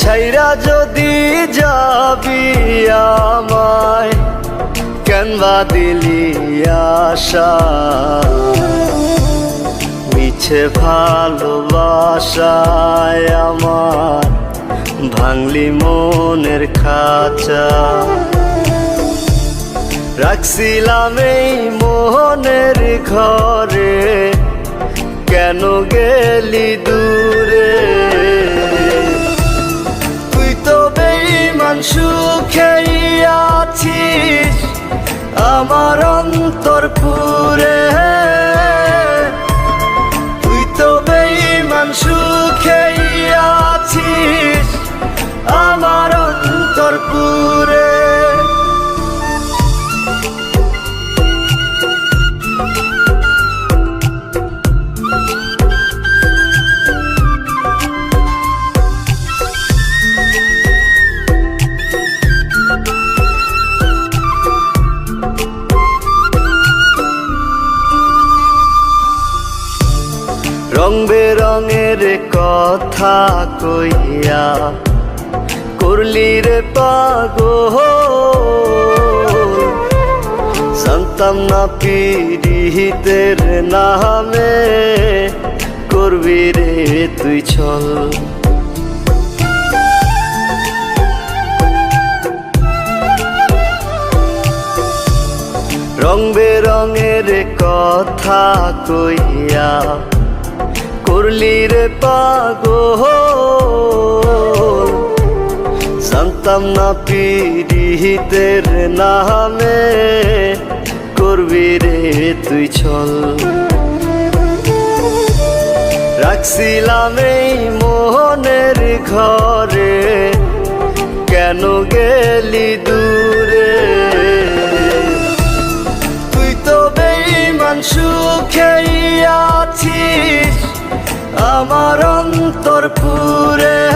ছাইরা যদি যাবি কেনবা দিলি আশা। মিছে ভালোবাসায় আমার ভাঙলি মনের খাঁচা। রাখছিলাম এই মোহনের ঘরে, কেন গেলি দূরে? অন্তর পুরে রং বেরঙের কথা কইয়া, করলি রে পাগো সন্তান না পিরিহিতের নামে করবি রে তুই ছল রং বেরঙের কথা কইয়া করলি রে পাগো জানতাম না পিরিহিতের নামে করবি রে তুই ছল রাখছিলাম এই মোহনের ঘরে, কেন গেলি দূরে? তুই তো বেইমান সুখেই আমার অন্তর পুরে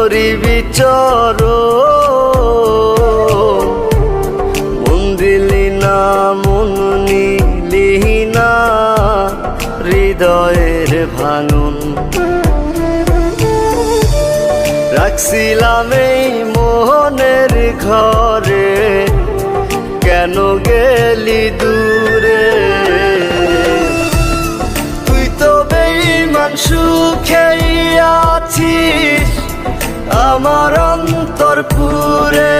তোরি বিচর। মন দিলি না, মন নিলি না, হৃদয়ের ভাঙন রাখছিলাম এই মোহনের ঘরে, কেন গেলি দূরে? তুই তো বেইমান সুখেই আছিস। আমার অন্তর পুরে।